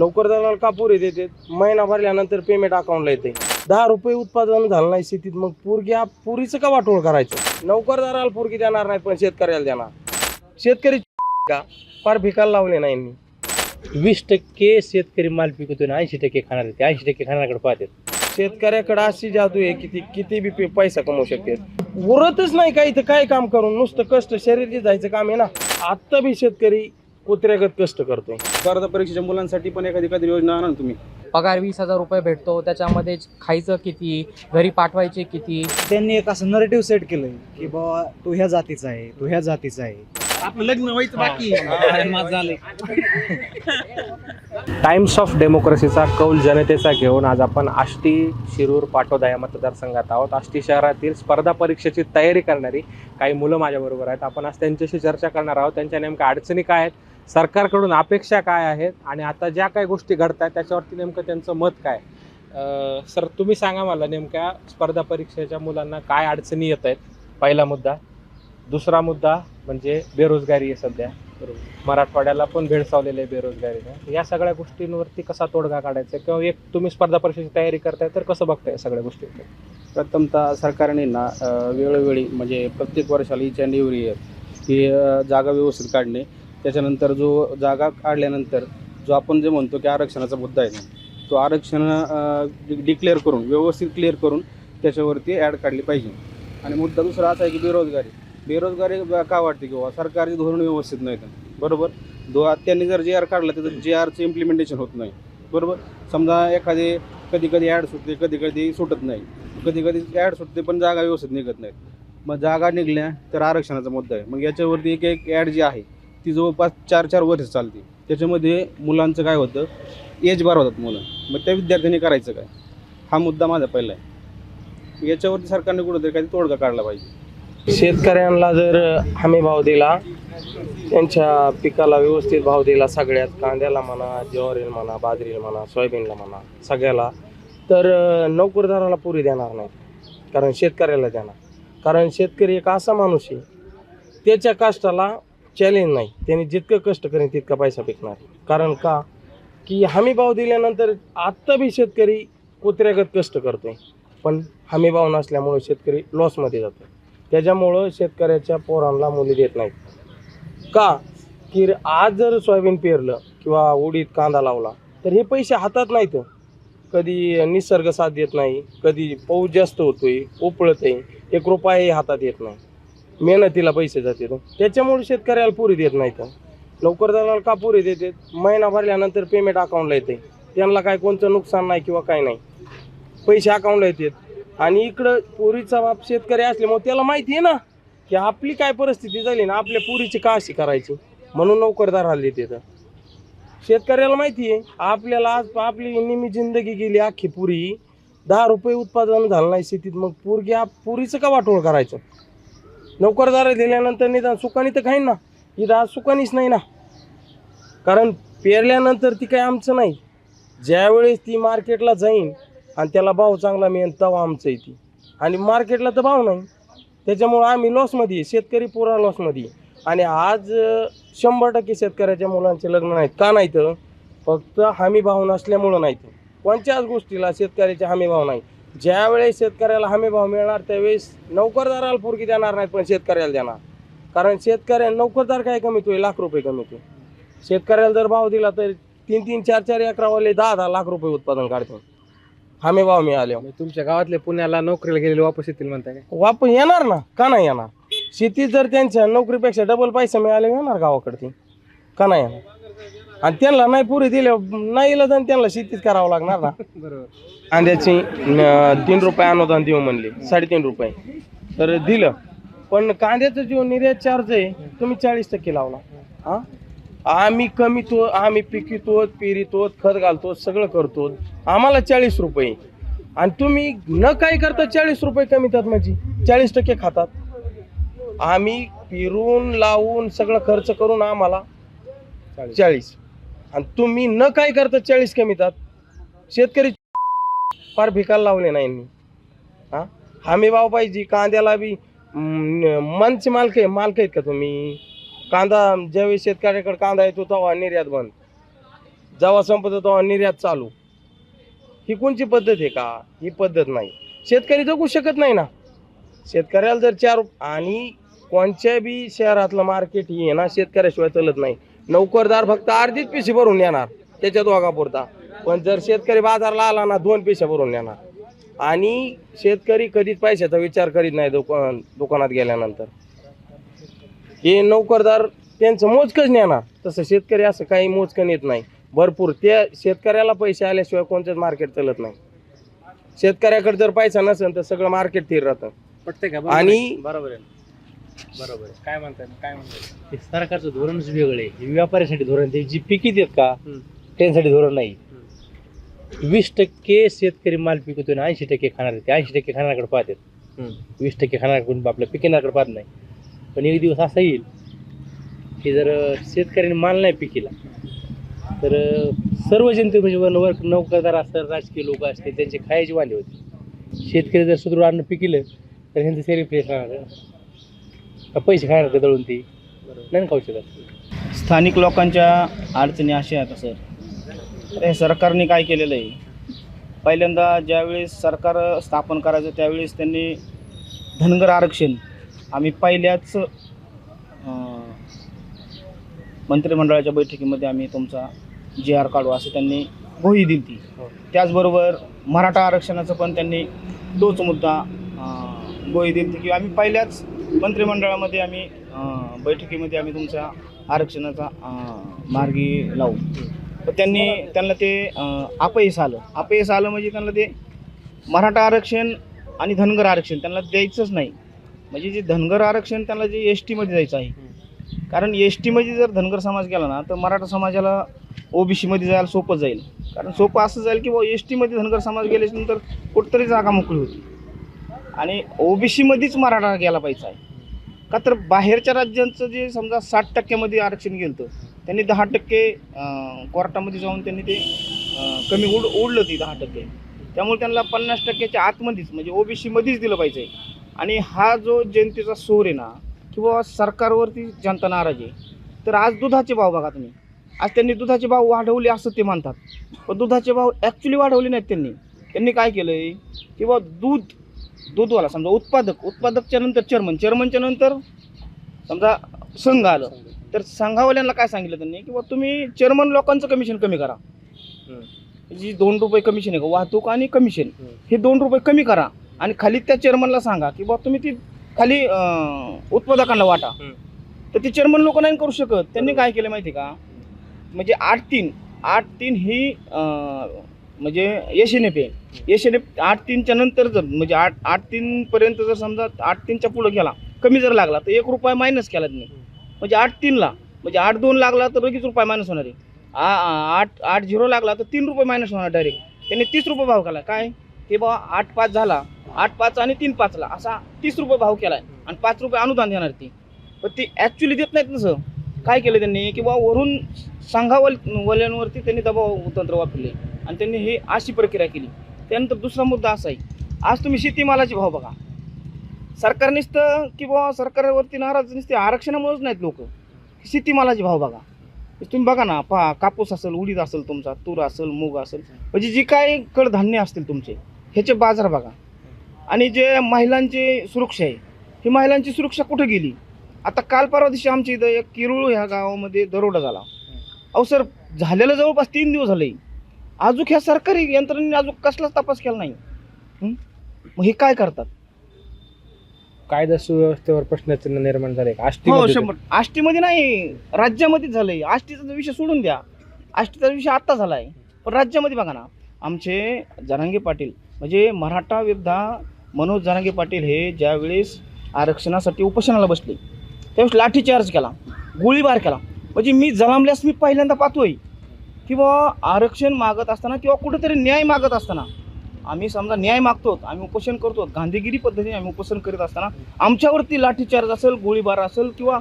लवकर दलाल का पुरे देते महिना भरल्यानंतर पेमेंट अकाउंटला येते. दहा रुपये उत्पादन झालं नाही शेतीत मग पुरगी हा पुरीचं का वाटोळ करायचं? नोकरदाराला पुरगी देणार नाही पण शेतकऱ्याला देणार. शेतकरी का? फार भिकायला लावले नाही यांनी. वीस टक्के शेतकरी माल पिकवतो आणि ऐंशी टक्के खाणार ते ऐंशी टक्के खाण्याकडे पाहतात. शेतकऱ्याकडे अशी जादू आहे किती किती बी पे- पैसा कमवू शकते. उरतच नाही काही तर काय काम करून? नुसतं कष्ट शरीर जायचं काम आहे ना. आत्ता बी शेतकरी कुत्र्यागत कष्ट करतोय स्पर्धा परीक्षेच्या मुलांसाठी पण एखादी एखादी योजना आणा ना तुम्ही. पगार वीस हजार रुपये भेटतो त्याच्यामध्ये खायचं किती घरी पाठवायचे किती? त्यांनी एक असं नरेटिव्ह सेट केलंय की बाबा तो ह्या जातीचा आहे तो ह्या जातीचा आहे. आपलं लग्न व्हायचं बाकी. टाइम्स ऑफ डेमोक्रेसीचा कौल जनतेचा घेऊन आज आपण आष्टी शिरूर पाटोदा या मतदारसंघात आहोत. आष्टी शहरातील स्पर्धा परीक्षेची तयारी करणारी काही मुलं माझ्याबरोबर आहेत. आपण आज त्यांच्याशी चर्चा करणार आहोत. त्यांच्या नेमक्या अडचणी काय आहेत? सरकारकडून अपेक्षा काय आहेत आणि आता ज्या काही गोष्टी घडत आहेत त्याच्यावरती नेमकं त्यांचं मत काय सर तुम्ही सांगा मला नेमक्या स्पर्धा परीक्षेच्या मुलांना काय अडचणी येत आहेत? पहिला मुद्दा. दुसरा मुद्दा म्हणजे बेरोजगारी आहे सध्या. मराठवाड्याला पण भेडसावलेले आहे बेरोजगारीने. या सगळ्या गोष्टींवरती कसा तोडगा काढायचा किंवा एक तुम्ही स्पर्धा परीक्षेची तयारी करताय तर कसं बघताय सगळ्या गोष्टी प्रथमतः सरकारने ना वेळोवेळी म्हणजे प्रत्येक वर्षाला इच अँड एव्हरी इयर ही जागा व्यवस्थित काढणे. त्याच्यानंतर जो जागा काढल्यानंतर जो आपण जे म्हणतो की आरक्षणाचा मुद्दा आहे तो आरक्षण डिक्लेअर करून व्यवस्थित क्लिअर करून त्याच्यावरती ॲड काढली पाहिजे. आणि मुद्दा दुसरा असा आहे की बेरोजगारी. बेरोजगारी का वाटते किंवा सरकारचे धोरण व्यवस्थित नाही बरोबर? दो त्यांनी जर जे आर काढला तर जे आरचं इम्प्लिमेंटेशन होत नाही. बरोबर? समजा एखादी कधी कधी ॲड सुटते कधी कधी सुटत नाही. कधी कधी ॲड सुटते पण जागा व्यवस्थित निघत नाहीत मग जागा निघल्या तर आरक्षणाचा मुद्दा आहे. मग याच्यावरती एक एक ॲड जी आहे ती जवळपास चार चार वर्ष चालते. त्याच्यामध्ये मुलांचं काय होतं एज बार होतात मुलं. मग त्या विद्यार्थ्यांनी करायचं काय? हा मुद्दा माझा पहिला आहे. याच्यावरती सरकारने कुठंतरी काही तोडगा काढला पाहिजे. शेतकऱ्यांना जर हमी भाव दिला त्यांच्या पिकाला व्यवस्थित भाव दिला सगळ्यात कांद्याला म्हणा ज्वारीला म्हणा बाजरीला म्हणा सोयाबीनला म्हणा सगळ्याला तर नोकरदाराला पुरी देणार नाही कारण शेतकऱ्याला देणार. कारण शेतकरी एक असा माणूस आहे त्याच्या कष्टाला चॅलेंज नाही. त्याने जितकं कष्ट करेन तितका पैसा पिकणार कारण का? की हमी भाव दिल्यानंतर आत्ता बी शेतकरी कुत्र्यागत कष्ट करतोय. पण हमी भाव शेतकरी लॉसमध्ये जातो त्याच्यामुळं शेतकऱ्याच्या पोरांना मुली देत नाहीत. का? की आज जर सोयाबीन पेरलं किंवा उडीद कांदा लावला तर हे पैसे हातात नाहीत. कधी निसर्ग साथ देत नाही कधी पाऊस जास्त होतोय उपळत आहे एक रुपयाही हातात येत नाही. मेहनतीला पैसे जाते त्याच्यामुळे शेतकऱ्याला पुरी देत नाहीत. नोकरदाराला का पुरी देते महिना भरल्यानंतर पेमेंट अकाउंटला येते. त्यांना काय कोणतं नुकसान नाही किंवा काय नाही. पैसे अकाउंटला येतात. आणि इकडं पुरीचा बाप शेतकरी असल्यामुळे त्याला माहिती आहे ना की आपली काय परिस्थिती झाली ना आपल्या पुरीची का अशी करायची. म्हणून नोकरदार हल्ली तिथं शेतकऱ्याला माहिती आहे आपल्याला आज आपली निम्मी जिंदगी गेली अख्खी पुरी. दहा रुपये उत्पादन झालं नाही शेतीत मग पुरगी पुरीचं का वाटोळ करायचं? नोकरदार दिल्यानंतर निदान सुकानी तर खाईन ना. इथं आज सुकानीच नाही ना. कारण पेरल्यानंतर ती काही आमचं नाही. ज्यावेळेस ती मार्केटला जाईन आणि त्याला भाव चांगला मिळेल तेव्हा आमचं आहे ती. आणि मार्केटला तर भाव नाही. त्याच्यामुळं आम्ही लॉसमध्ये आहे. शेतकरी पुरा लॉसमध्ये आणि आज शंभर टक्के शेतकऱ्याच्या मुलांचे लग्न नाहीत. का नाहीत? फक्त हमी भाव नसल्यामुळं नाहीत. कोणत्याच गोष्टीला शेतकऱ्याचे हमी भाव नाही ज्यावेळेस शेतकऱ्याला हमी भाव मिळणार त्यावेळेस नोकरदाराला पुरगी देणार नाहीत पण शेतकऱ्याला देणार. कारण शेतकऱ्या नोकरदार काय कमीतोय लाख रुपये कमीतोय शेतकऱ्याला जर भाव दिला तर तीन तीन चार चार एकरावाले दहा दहा लाख रुपये उत्पादन काढतो. हमी भाव मिळाले तुमच्या गावातले पुण्याला नोकरीला गेलेले वापस येतील म्हणताय वापर येणार ना? का नाही येणार? शेतीत जर त्यांच्या नोकरीपेक्षा डबल पैसे मिळाले येणार गावाकडे ते का नाही येणार? आणि त्यांना नाही पुरी दिले नाही इला तर त्यांना शेतीच करावं लागणार ना. बरोबर. कांद्याची तीन रुपये अनुदान देऊ म्हणले साडेतीन रुपये. तर दिलं. पण कांद्याचं जो निर्यात चार्ज आहे तुम्ही चाळीस टक्के लावला. हा? आम्ही कमीतो आम्ही पिकितो पेरितो खत घालतो सगळं करतो. आम्हाला चाळीस रुपये. आणि तुम्ही न काय करता चाळीस रुपये कमीतात म्हणजे? चाळीस टक्के खातात. आम्ही पिरून लावून सगळं खर्च करून आम्हाला चाळीस. आणि तुम्ही न काय करता चाळीस कमीतात शेतकरी फार भिकायला लावले नाही मी हा? हमी भाव पाहिजे कांद्याला बी मनचे मालक आहे मालक आहेत का तुम्ही? कांदा ज्यावेळी शेतकऱ्याकडे कांदा येतो तेव्हा निर्यात बंद. जेव्हा संपत तेव्हा निर्यात चालू. ही कोणची पद्धत आहे का? ही पद्धत नाही. शेतकरी जगू शकत नाही ना. शेतकऱ्याला जर चार आणि कोणत्या बी शहरातलं मार्केट ही आहे ना शेतकऱ्याशिवाय चालत नाही. नोकरदार फक्त अर्धीच पिशी भरून येणार त्याच्या दोघापुरता. पण जर शेतकरी बाजारला आला ना दोन पिशा भरून येणार आणि शेतकरी कधीच पैशाचा विचार करीत नाही दुकान दुकानात गेल्यानंतर. हे नोकरदार त्यांचं मोजकच नेणार. तसं शेतकरी असं काही मोजकं नेत नाही. भरपूर त्या शेतकऱ्याला पैसे आल्याशिवाय कोणतंच मार्केट चालत नाही. शेतकऱ्याकडे जर पैसा नसेल तर सगळं मार्केट स्थिर राहतं. आणि- बरोबर आहे. बरोबर आहे. काय म्हणताय काय म्हणताय? हे सरकारचं धोरणच वेगळं आहे. हे व्यापाऱ्यासाठी धोरण ते जी पिकीत आहेत का हम्म. त्यांच्यासाठी धोरण नाही. वीस टक्के शेतकरी माल पिकवतो आणि ऐंशी टक्के खाणार ते ऐंशी टक्के खाणाऱ्याकडे पाहतात. वीस टक्के खाणाऱ्याकडून आपल्या पिकणाऱ्याकडे पाहत नाही. पण एक दिवस असा येईल की जर अं, शेतकऱ्याने माल नाही पिकीला तर अं, सर्व जनते म्हणजे वर्क नोकरदार असतात राजकीय लोक असतील त्यांची खायची वांदे होते. शेतकरी जर सुदृढ अन्न पिकलं तर ह्यांचं शरीर फ्रेश राहणार. का पैसे खाणार का दळून ती? नाही ना खाऊ शकत. स्थानिक लोकांच्या अडचणी अशा आहेत सर. तर हे सरकारने काय केलेलं आहे? पहिल्यांदा ज्यावेळेस सरकार स्थापन करायचं त्यावेळेस त्यांनी धनगर आरक्षण आम्ही पहिल्याच अं, मंत्रिमंडळाच्या बैठकीमध्ये आम्ही तुमचा जी आर काढू असं त्यांनी ग्वाही दिली ती त्याचबरोबर मराठा आरक्षणाचं पण त्यांनी तोच मुद्दा अं, ग्वाही दिली की आम्ही पहिल्याच मंत्रिमंडळामध्ये आम्ही बैठकीमध्ये आम्ही तुमच्या आरक्षणाचा मार्गी लावू. तर त्यांनी त्यांना ते अपयश आलं. अपयश आलं म्हणजे त्यांना ते मराठा आरक्षण आणि धनगर आरक्षण त्यांना द्यायचंच नाही. म्हणजे जे धनगर आरक्षण त्यांना जे एस टीमध्ये जायचं आहे. कारण एस टीमध्ये जर धनगर समाज गेला ना तर मराठा समाजाला ओबीसीमध्ये जायला सोपं जाईल. कारण सोपं असं जाईल की बा एस टीमध्ये धनगर समाज गेल्यानंतर कुठंतरी जागा मोकळी होती आणि ओबीसीमध्येच मराठा गेला पाहिजे. आहे का तर बाहेरच्या राज्यांचं जे समजा साठ टक्क्यामध्ये आरक्षण गेलं होतं त्यांनी दहा टक्के कोर्टामध्ये जाऊन त्यांनी ते कमी उड ओढलं ती दहा टक्के. त्यामुळे त्यांना पन्नास टक्क्याच्या आतमध्येच म्हणजे ओबीसीमध्येच दिलं पाहिजे. आणि हा जो जनतेचा सूर आहे ना किंवा सरकारवरती जनता नाराज आहे तर आज दुधाचे भाव बघा तुम्ही. आज त्यांनी दुधाचे भाव वाढवले असं ते मानतात पण दुधाचे भाव ॲक्च्युली वाढवले नाहीत त्यांनी. त्यांनी काय केलं आहे किंवा दूध दूधवाला समजा उत्पादक उत्पादकच्या नंतर चेअरमन चेअरमनच्या नंतर समजा संघ आलं तर संघावाल्यांना काय सांगितलं त्यांनी? किंवा तुम्ही चेअरमन लोकांचं कमिशन कमी करा. जी दोन रुपये कमिशन आहे का? वाहतूक आणि कमिशन हे दोन रुपये कमी करा आणि खाली त्या चेअरमनला सांगा की बा तुम्ही ती खाली उत्पादकांना वाटा. तर ते चेअरमन लोक नाही करू शकत. त्यांनी काय केलं माहिती का? म्हणजे आठ तीन आठ तीन ही म्हणजे एस एन एफ आहे एस एन एफ आठ तीनच्या नंतर जर म्हणजे आठ आठ तीनपर्यंत जर समजा आठ तीनच्या पुढं गेला कमी जर लागला तर एक रुपया मायनस केला त्यांनी. म्हणजे आठ तीनला म्हणजे आठ दोन लागला तर लगेच रुपये मायनस होणार आहे. आ- आठ आठ झिरो लागला तर तीन रुपये मायनस होणार डायरेक्ट त्यांनी तीस रुपये भाव केला. काय? ते बा आठ पाच झाला आठ पाच आणि तीन पाचला असा तीस रुपये भाव केला आहे आणि पाच रुपये अनुदान देणार ती. पण ती ॲक्च्युली देत नाहीत नसं काय केलं त्यांनी? किंवा वरून सांगावल वल्यांवरती त्यांनी दबाव तंत्र वापरले. आणि त्यांनी ही अशी प्रक्रिया केली. त्यानंतर दुसरा मुद्दा असा आहे आज तुम्ही शेतीमालाचे भाव बघा. सरकार नुसतं बाबा सरकारवरती नाराज नुसते आरक्षणामुळेच नाहीत लोक. शेतीमालाचे भाव बघा. तुम्ही बघा ना पहा कापूस असेल उडीद असेल तुमचा तूर असेल मूग असेल म्हणजे जी काय कडधान्य असतील तुमचे ह्याचे बाजार बघा. आणि जे महिलांची सुरक्षा आहे ही महिलांची सुरक्षा कुठे गेली? आता काल परवा दिवशी आमच्या इथं एक किरुळ ह्या गावामध्ये दरोडा झाला. अहो सर झालेलं जवळपास तीन दिवस झाले. अजून ह्या सरकारी यंत्रणेने अजून कसलाच तपास केला नाही. हं? मग हे काय करतात? कायदा सुव्यवस्थेवर प्रश्नचिन्ह निर्माण झाले. का आष्टी हो शंभर. आष्टीमध्ये नाही राज्यामध्येच झालंय. आष्टीचा विषय सोडून द्या. आष्टीचा विषय आत्ता झालाय. पण राज्यामध्ये बघा ना आमचे जरांगे पाटील म्हणजे मराठा विरुद्ध मनोज जरांगे पाटील हे ज्यावेळेस आरक्षणासाठी उपोषणाला बसले त्यावेळेस लाठीचार्ज केला गोळीबार केला. म्हणजे मी जलामल्यास मी पहिल्यांदा पाहतोय. किंवा आरक्षण मागत असताना किंवा कुठेतरी न्याय मागत असताना आम्ही समजा न्याय मागतो आम्ही उपोषण करतो गांधीगिरी पद्धतीने आम्ही उपोषण करीत असताना आमच्यावरती लाठीचार्ज असेल गोळीबार असेल किंवा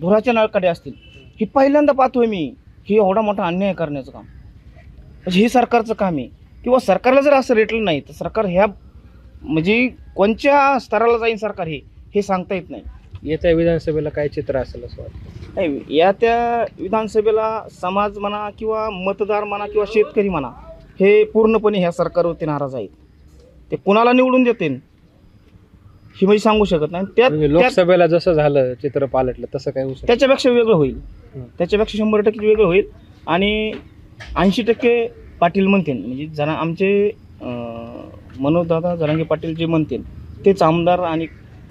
धुराच्या नळकडे असतील हे पहिल्यांदा पाहतोय मी हे एवढा मोठा अन्याय करण्याचं काम. म्हणजे हे सरकारचं काम आहे. किंवा सरकारला जर असं रेटलं नाही तर सरकार ह्या म्हणजे कोणत्या स्तराला जाईल सरकार हे हे सांगता येत नाही. येत्या विधानसभेला काय चित्र असेल असं वाटतं? नाही या त्या विधानसभेला समाज म्हणा किंवा मतदार म्हणा किंवा शेतकरी म्हणा हे पूर्णपणे ह्या सरकारवरती नाराज आहेत. ते कुणाला निवडून देतील हे म्हणजे सांगू शकत नाही. त्यात म्हणजे त्यात- लोकसभेला जसं झालं चित्र पालटलं तसं काय होऊ शकतं. त्याच्यापेक्षा वेगळं होईल. हं. त्याच्यापेक्षा शंभर टक्के वेगळं होईल. आणि ऐंशी टक्के पाटील म्हणतील. म्हणजे जरा आमचे अं, मनोजदादा जरांगे पाटील जे म्हणतील तेच आमदार आणि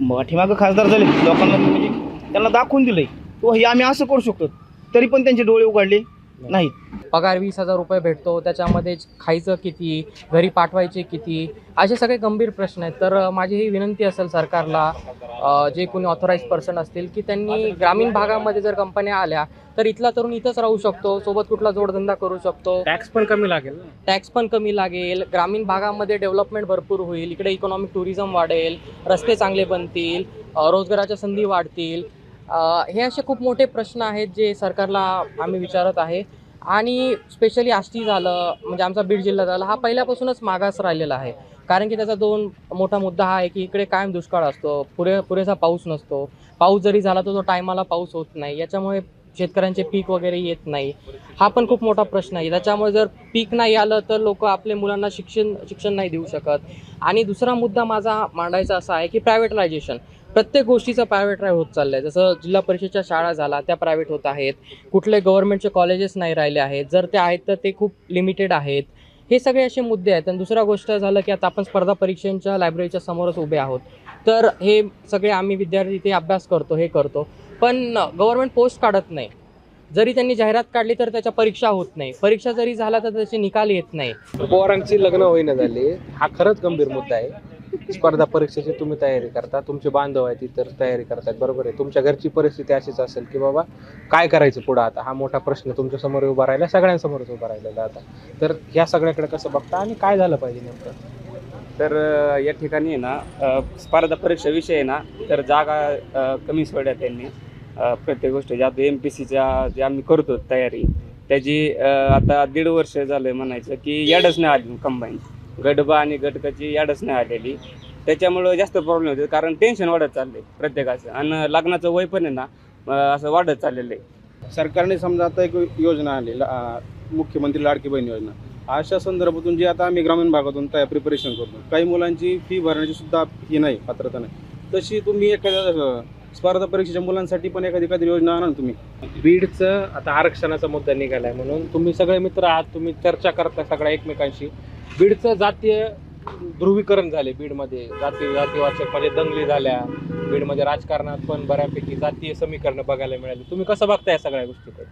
पाठीमागं खासदार झाले. लोकांना म्हणजे त्यांना दाखवून दिलंय. तो हे आम्ही असं करू शकतो. तरी पण त्यांचे डोळे उघडले नाहीत. पगार वीस हजार रुपये भेटतो त्याच्यामध्ये खायचं किती घरी पाठवायचे किती असे सगळे गंभीर प्रश्न आहेत. तर माझी ही विनंती असेल सरकारला जे कोणी ऑथोराईज पर्सन असतील की त्यांनी ग्रामीण भागामध्ये जर कंपन्या आल्या तर इथला तरुण इथंच राहू शकतो सोबत कुठला जोडधंदा करू शकतो. टॅक्स पण कमी लागेल टॅक्स पण कमी लागेल ग्रामीण भागामध्ये डेव्हलपमेंट भरपूर होईल इकडे इकॉनॉमिक टुरिझम वाढेल रस्ते चांगले बनतील रोजगाराच्या संधी वाढतील. हे असे खूप मोठे प्रश्न आहेत जे सरकारला आम्ही विचारत आहे. आणि स्पेशली आष्टी झालं म्हणजे आमचा बीड जिल्हा झाला हा पहिल्यापासूनच मागास राहिलेला आहे. कारण की त्याचा दोन मोठा मुद्दा हा आहे की इकडे कायम दुष्काळ असतो पुरे पुरेसा पाऊस नसतो. पाऊस जरी झाला तर तो टायमाला पाऊस होत नाही. याच्यामुळे शेतकऱ्यांचे पीक वगैरे येत नाही. हा पण खूप मोठा प्रश्न आहे. त्याच्यामुळे जर पीक नाही आलं तर लोक आपल्या मुलांना शिक्षण शिक्षण नाही देऊ शकत. आणि दुसरा मुद्दा माझा मांडायचा असा आहे की प्रायव्हेटलायझेशन प्रत्येक गोष्टीचा प्रायव्हेट राय होत चाललं आहे जसं जिल्हा परिषदच्या शाळा झाला त्या प्रायव्हेट होत आहेत. कुठले गव्हर्नमेंटचे कॉलेजेस नाही राहिले आहेत. जर ते आहेत तर ते खूप लिमिटेड आहेत. हे सगळे असे मुद्दे आहेत. आणि दुसरा गोष्ट झालं की आता आपण स्पर्धा परीक्षांच्या लायब्ररीच्या समोरच उभे आहोत. तर हे सगळे आम्ही विद्यार्थी इथे अभ्यास करतो हे करतो. पण गव्हर्नमेंट पोस्ट काढत नाही. जरी त्यांनी जाहिरात काढली तर त्याच्या परीक्षा होत नाही. परीक्षा जरी झाला तर त्याचे निकाल येत नाही. पवारांची लग्न होईना झाली. हा खरंच गंभीर मुद्दा आहे. स्पर्धा परीक्षेची तुम्ही तयारी करता तुमचे बांधव आहेत इतर तयारी करतात बरोबर आहे. तुमच्या घरची परिस्थिती अशीच असेल की बाबा काय करायचं पुढं आता? हा मोठा प्रश्न तुमच्यासमोर उभा राहिला सगळ्यांसमोरच उभा राहिलेला आता. तर ह्या सगळ्याकडे कसं बघता आणि काय झालं पाहिजे नेमकं? तर या ठिकाणी आहे ना स्पर्धा परीक्षा विषय आहे ना तर जागा कमी सोडल्या त्यांनी. प्रत्येक गोष्ट ज्या एम पी सीच्या जे आम्ही करतो तयारी त्याची आता दीड वर्ष झालं म्हणायचं की याडच नाही आली कंबाईन गडबा आणि गटकाची याडच नाही आलेली. त्याच्यामुळं जास्त प्रॉब्लेम होते कारण टेन्शन वाढत चाललंय प्रत्येकाचं. आणि लग्नाचं वय पण आहे ना असं वाढत चाललेलं आहे. सरकारने समजा आता एक योजना आली मुख्यमंत्री लाडकी बहीण योजना. अशा संदर्भातून जी आता आम्ही ग्रामीण भागातून तयार प्रिपरेशन करतो काही मुलांची फी भरण्याची सुद्धा ही नाही पात्रता नाही. तशी तुम्ही एखाद्या स्पर्धा परीक्षेच्या मुलांसाठी पण एखादी एखादी योजना आणा ना तुम्ही. बीडचं आता आरक्षणाचा मुद्दा निघालाय म्हणून. तुम्ही सगळे मित्र आहात तुम्ही चर्चा करता सगळ्या एकमेकांशी. बीडचं जातीय ध्रुवीकरण झाले बीडमध्ये. जाती जातीवाचक म्हणजे दंगली झाल्या. बीडमध्ये राजकारणात पण बऱ्यापैकी जातीय समीकरणं बघायला मिळाली. तुम्ही कसं बघताय या सगळ्या गोष्टीकडे?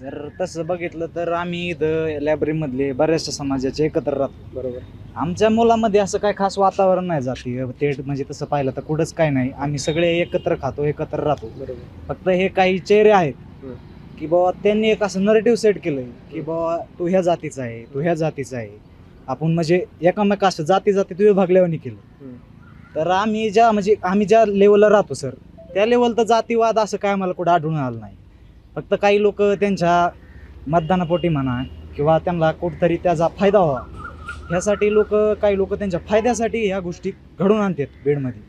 जर तसं बघितलं तर आम्ही इथं लायब्ररीमधले बऱ्याचशा समाजाचे एकत्र राहतो. बरोबर. आमच्या मुलामध्ये असं काय खास वातावरण नाही जाती ते म्हणजे तसं पाहिलं तर कुठंच काय नाही. आम्ही सगळे एकत्र खातो एकत्र राहतो. बरोबर. फक्त हे काही चेहरे आहेत हम्म. की बाबा त्यांनी एक असं नरेटिव्ह सेट केलंय की बाबा तू ह्या जातीचा आहे तू ह्या जातीचा आहे. आपण म्हणजे एकामेका असं जाती जाती तू विभागल्यावानी केलं. तर आम्ही ज्या म्हणजे आम्ही ज्या लेवलला राहतो सर त्या लेवलचं जातीवाद असं काय आम्हाला कुठं आढळून आलं नाही. फक्त काही लोक त्यांच्या मतदानापोटी म्हणा किंवा त्यांना कुठंतरी त्याचा फायदा व्हावा. ह्यासाठी लोक काही लोक त्यांच्या फायद्यासाठी ह्या गोष्टी घडून आणतात बीडमध्ये.